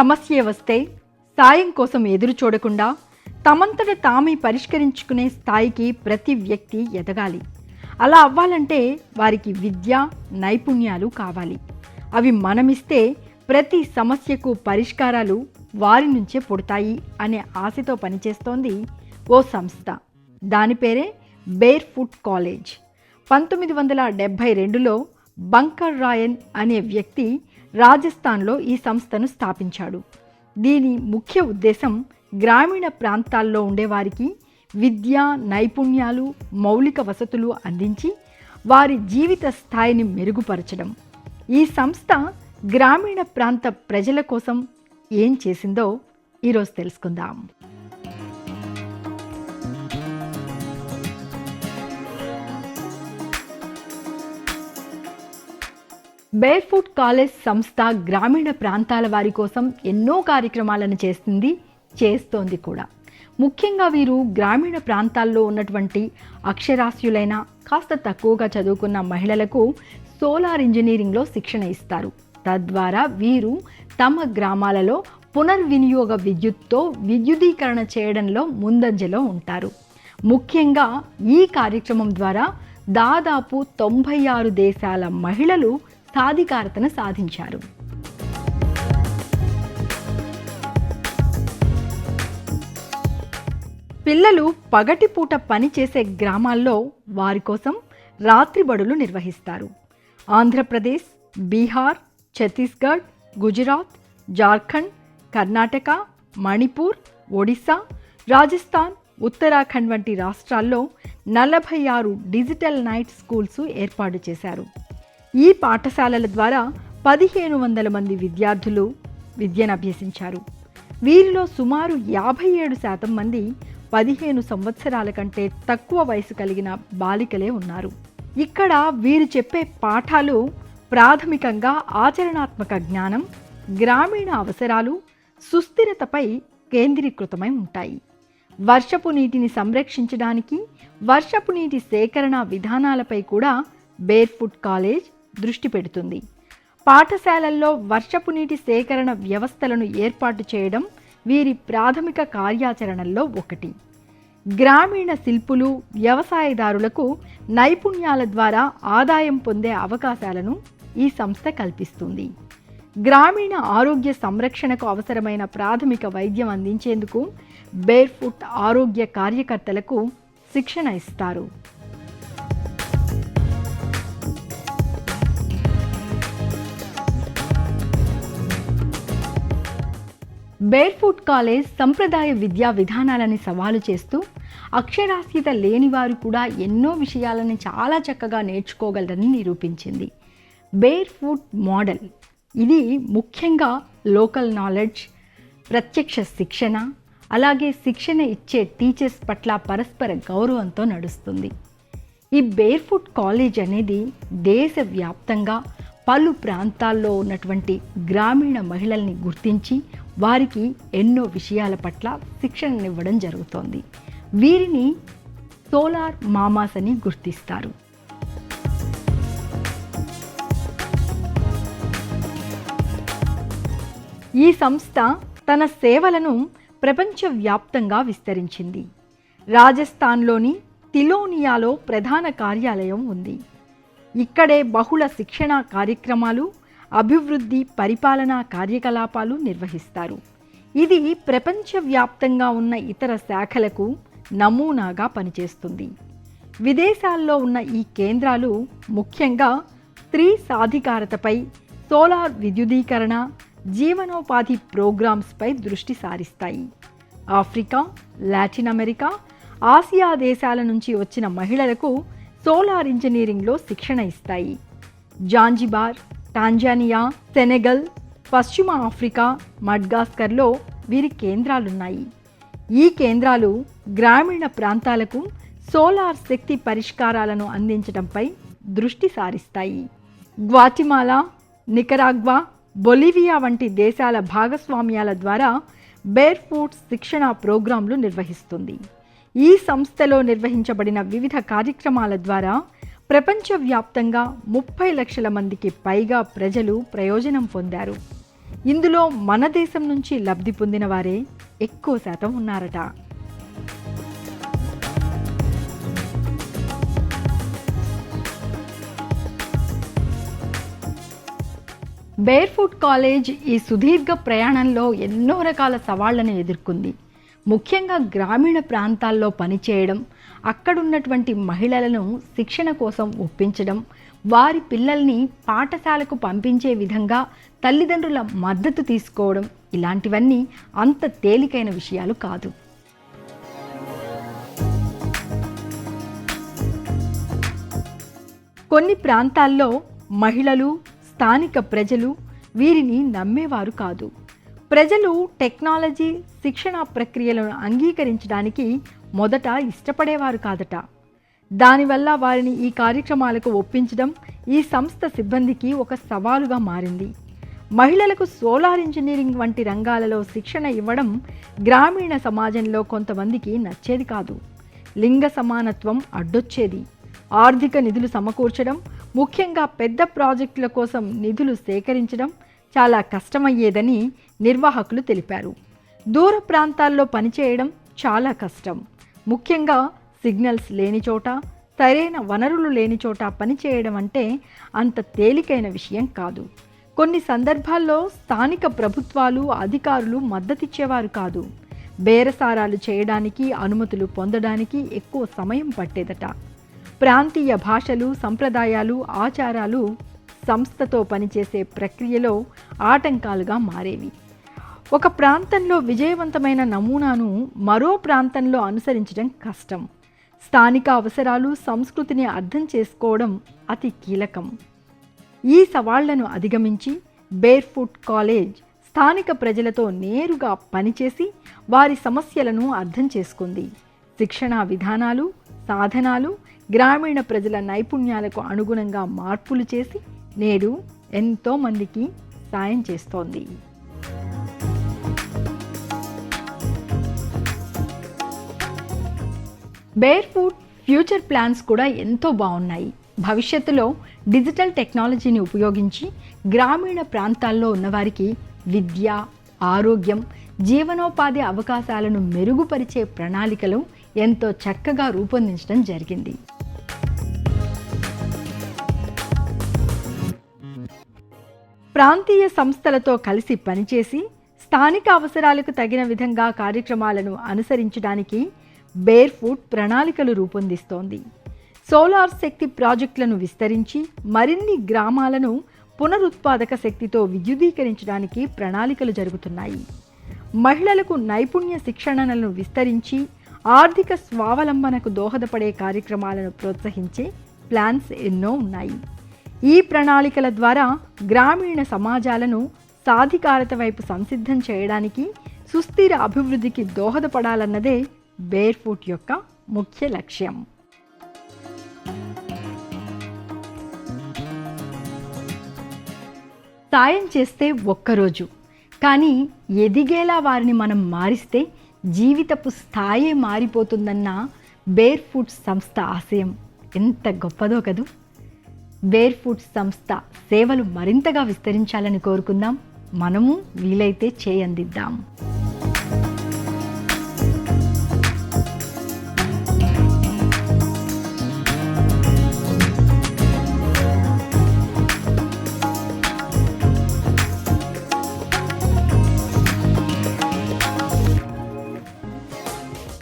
సమస్య వస్తే సాయం కోసం ఎదురు చూడకుండా తమంతట తామే పరిష్కరించుకునే స్థాయికి ప్రతి వ్యక్తి ఎదగాలి. అలా అవ్వాలంటే వారికి విద్య నైపుణ్యాలు కావాలి. అవి మనమిస్తే ప్రతి సమస్యకు పరిష్కారాలు వారి నుంచే పుడతాయి అనే ఆశతో పనిచేస్తోంది ఓ సంస్థ. దాని పేరే బేర్ ఫుట్ కాలేజ్. పంతొమ్మిది వందల డెబ్భై రెండులో బంకర్ రాయన్ అనే వ్యక్తి రాజస్థాన్లో ఈ సంస్థను స్థాపించాడు. దీని ముఖ్య ఉద్దేశం గ్రామీణ ప్రాంతాల్లో ఉండేవారికి విద్య నైపుణ్యాలు మౌలిక వసతులు అందించి వారి జీవిత స్థాయిని మెరుగుపరచడం. ఈ సంస్థ గ్రామీణ ప్రాంత ప్రజల కోసం ఏం చేసిందో ఈరోజు తెలుసుకుందాం. బేర్ఫుట్ కాలేజ్ సంస్థ గ్రామీణ ప్రాంతాల వారి కోసం ఎన్నో కార్యక్రమాలను చేస్తుంది చేస్తోంది కూడా. ముఖ్యంగా వీరు గ్రామీణ ప్రాంతాల్లో ఉన్నటువంటి అక్షరాస్యులైన కాస్త తక్కువగా చదువుకున్న మహిళలకు సోలార్ ఇంజనీరింగ్లో శిక్షణ ఇస్తారు. తద్వారా వీరు తమ గ్రామాలలో పునర్వినియోగ విద్యుత్తో విద్యుదీకరణ చేయడంలో ముందంజలో ఉంటారు. ముఖ్యంగా ఈ కార్యక్రమం ద్వారా దాదాపు తొంభై ఆరు దేశాల మహిళలు సాధికారతను సాధించారు. పిల్లలు పగటిపూట పనిచేసే గ్రామాల్లో వారి కోసం రాత్రి బడులు నిర్వహిస్తారు. ఆంధ్రప్రదేశ్ బీహార్ ఛత్తీస్గఢ్ గుజరాత్ జార్ఖండ్ కర్ణాటక మణిపూర్ ఒడిశా రాజస్థాన్ ఉత్తరాఖండ్ వంటి రాష్ట్రాల్లో నలభై ఆరు డిజిటల్ నైట్ స్కూల్స్ ఏర్పాటు చేశారు. ఈ పాఠశాలల ద్వారా పదిహేను వందల మంది విద్యార్థులు విద్యను అభ్యసించారు. వీరిలో సుమారు యాభై ఏడు శాతం మంది పదిహేను సంవత్సరాల కంటే తక్కువ వయసు కలిగిన బాలికలే ఉన్నారు. ఇక్కడ వీరు చెప్పే పాఠాలు ప్రాథమికంగా ఆచరణాత్మక జ్ఞానం గ్రామీణ అవసరాలు సుస్థిరతపై కేంద్రీకృతమై ఉంటాయి. వర్షపు నీటిని సంరక్షించడానికి వర్షపు నీటి సేకరణ విధానాలపై కూడా బేర్ఫుట్ కాలేజ్ దృష్టి పెడుతుంది. పాఠశాలల్లో వర్షపు నీటి సేకరణ వ్యవస్థలను ఏర్పాటు చేయడం వీరి ప్రాథమిక కార్యాచరణల్లో ఒకటి. గ్రామీణ శిల్పులు వ్యవసాయదారులకు నైపుణ్యాల ద్వారా ఆదాయం పొందే అవకాశాలను ఈ సంస్థ కల్పిస్తుంది. గ్రామీణ ఆరోగ్య సంరక్షణకు అవసరమైన ప్రాథమిక వైద్యం అందించేందుకు బేర్ఫుట్ ఆరోగ్య కార్యకర్తలకు శిక్షణ ఇస్తారు. బేర్ఫుట్ కాలేజ్ సంప్రదాయ విద్యా విధానాలని సవాలు చేస్తూ అక్షరాస్యత లేనివారు కూడా ఎన్నో విషయాలను చాలా చక్కగా నేర్చుకోగలరని నిరూపించింది. బేర్ఫుట్ మోడల్ ఇది ముఖ్యంగా లోకల్ నాలెడ్జ్ ప్రత్యక్ష శిక్షణ అలాగే శిక్షణ ఇచ్చే టీచర్స్ పట్ల పరస్పర గౌరవంతో నడుస్తుంది. ఈ బేర్ఫుట్ కాలేజ్ అనేది దేశవ్యాప్తంగా పలు ప్రాంతాల్లో ఉన్నటువంటి గ్రామీణ మహిళల్ని గుర్తించి వారికి ఎన్నో విషయాల పట్ల శిక్షణనివ్వడం జరుగుతోంది. వీరిని సోలార్ మామాస్ అని గుర్తిస్తారు. ఈ సంస్థ తన సేవలను ప్రపంచవ్యాప్తంగా విస్తరించింది. రాజస్థాన్లోని తిలోనియాలో ప్రధాన కార్యాలయం ఉంది. ఇక్కడే బహుళ శిక్షణ కార్యక్రమాలు అభివృద్ధి పరిపాలనా కార్యకలాపాలు నిర్వహిస్తారు. ఇది ప్రపంచవ్యాప్తంగా ఉన్న ఇతర శాఖలకు నమూనాగా పనిచేస్తుంది. విదేశాల్లో ఉన్న ఈ కేంద్రాలు ముఖ్యంగా స్త్రీ సాధికారతపై సోలార్ విద్యుదీకరణ జీవనోపాధి ప్రోగ్రామ్స్పై దృష్టి సారిస్తాయి. ఆఫ్రికా లాటిన్ అమెరికా ఆసియా దేశాల నుంచి వచ్చిన మహిళలకు సోలార్ ఇంజనీరింగ్లో శిక్షణ ఇస్తాయి. జాంజిబార్ టాంజానియా సెనెగల్ పశ్చిమ ఆఫ్రికా మడ్గాస్కర్లో వీరి కేంద్రాలున్నాయి. ఈ కేంద్రాలు గ్రామీణ ప్రాంతాలకు సోలార్ శక్తి పరిష్కారాలను అందించడంపై దృష్టి సారిస్తాయి. గ్వాటిమాలా నికరాగ్వా బొలివియా వంటి దేశాల భాగస్వామ్యాల ద్వారా బేర్ ఫుడ్ శిక్షణ ప్రోగ్రాంలు నిర్వహిస్తుంది. ఈ సంస్థలో నిర్వహించబడిన వివిధ కార్యక్రమాల ద్వారా ప్రపంచవ్యాప్తంగా ముప్పై లక్షల మందికి పైగా ప్రజలు ప్రయోజనం పొందారు. ఇందులో మన దేశం నుంచి లబ్ధి పొందిన వారే ఎక్కువ శాతం ఉన్నారట. బేర్ఫుట్ కాలేజ్ ఈ సుదీర్ఘ ప్రయాణంలో ఎన్నో రకాల సవాళ్ళను ఎదుర్కొంది. ముఖ్యంగా గ్రామీణ ప్రాంతాల్లో పనిచేయడం అక్కడున్నటువంటి మహిళలను శిక్షణ కోసం ఒప్పించడం వారి పిల్లల్ని పాఠశాలకు పంపించే విధంగా తల్లిదండ్రుల మద్దతు తీసుకోవడం ఇలాంటివన్నీ అంత తేలికైన విషయాలు కాదు. కొన్ని ప్రాంతాల్లో మహిళలు స్థానిక ప్రజలు వీరిని నమ్మేవారు కాదు. ప్రజలు టెక్నాలజీ శిక్షణ ప్రక్రియలను అంగీకరించడానికి మొదట ఇష్టపడేవారు కాదట. దానివల్ల వారిని ఈ కార్యక్రమాలకు ఒప్పించడం ఈ సంస్థ సిబ్బందికి ఒక సవాలుగా మారింది. మహిళలకు సోలార్ ఇంజనీరింగ్ వంటి రంగాలలో శిక్షణ ఇవ్వడం గ్రామీణ సమాజంలో కొంతమందికి నచ్చేది కాదు. లింగ సమానత్వం అడ్డొచ్చేది. ఆర్థిక నిధులు సమకూర్చడం ముఖ్యంగా పెద్ద ప్రాజెక్టుల కోసం నిధులు సేకరించడం చాలా కష్టమయ్యేదని నిర్వాహకులు తెలిపారు. దూర ప్రాంతాల్లో పనిచేయడం చాలా కష్టం. ముఖ్యంగా సిగ్నల్స్ లేని చోట సరైన వనరులు లేని చోట పనిచేయడం అంటే అంత తేలికైన విషయం కాదు. కొన్ని సందర్భాల్లో స్థానిక ప్రభుత్వాలు అధికారులు మద్దతిచ్చేవారు కాదు. బేరసారాలు చేయడానికి అనుమతులు పొందడానికి ఎక్కువ సమయం పట్టేదట. ప్రాంతీయ భాషలు సంప్రదాయాలు ఆచారాలు సంస్థతో పనిచేసే ప్రక్రియలో ఆటంకాలుగా మారేవి. ఒక ప్రాంతంలో విజయవంతమైన నమూనాను మరో ప్రాంతంలో అనుసరించడం కష్టం. స్థానిక అవసరాలు సంస్కృతిని అర్థం చేసుకోవడం అతి కీలకం. ఈ సవాళ్ళను అధిగమించి బేర్ఫుట్ కాలేజ్ స్థానిక ప్రజలతో నేరుగా పనిచేసి వారి సమస్యలను అర్థం చేసుకుంది. శిక్షణా విధానాలు సాధనాలు గ్రామీణ ప్రజల నైపుణ్యాలకు అనుగుణంగా మార్పులు చేసి నేడు ఎంతోమందికి సాయం చేస్తోంది. బేర్ ఫుడ్ ఫ్యూచర్ ప్లాన్స్ కూడా ఎంతో బాగున్నాయి. భవిష్యత్తులో డిజిటల్ టెక్నాలజీని ఉపయోగించి గ్రామీణ ప్రాంతాల్లో ఉన్నవారికి విద్య ఆరోగ్యం జీవనోపాధి అవకాశాలను మెరుగుపరిచే ప్రణాళికలు ఎంతో చక్కగా రూపొందించడం జరిగింది. ప్రాంతీయ సంస్థలతో కలిసి పనిచేసి స్థానిక అవసరాలకు తగిన విధంగా కార్యక్రమాలను అనుసరించడానికి బేర్ఫుట్ ప్రణాళికలు రూపొందిస్తోంది. సోలార్ శక్తి ప్రాజెక్టులను విస్తరించి మరిన్ని గ్రామాలను పునరుత్పాదక శక్తితో విద్యుదీకరించడానికి ప్రణాళికలు జరుగుతున్నాయి. మహిళలకు నైపుణ్య శిక్షణలను విస్తరించి ఆర్థిక స్వావలంబనకు దోహదపడే కార్యక్రమాలను ప్రోత్సహించే ప్లాన్స్ ఎన్నో ఉన్నాయి. ఈ ప్రణాళికల ద్వారా గ్రామీణ సమాజాలను సాధికారత వైపు సంసిద్ధం చేయడానికి సుస్థిర అభివృద్ధికి దోహదపడాలన్నదే బేర్ ఫుట్ యొక్క ముఖ్య లక్ష్యం. సాయం చేస్తే ఒక్కరోజు కానీ ఎదిగేలా వారిని మనం మారిస్తే జీవితపు స్థాయే మారిపోతుందన్న బేర్ఫుట్ సంస్థ ఆశయం ఎంత గొప్పదో కదూ? బేర్ ఫుడ్ సంస్థ సేవలు మరింతగా విస్తరించాలని కోరుకుందాం. మనము వీలైతే చేయందిద్దాం.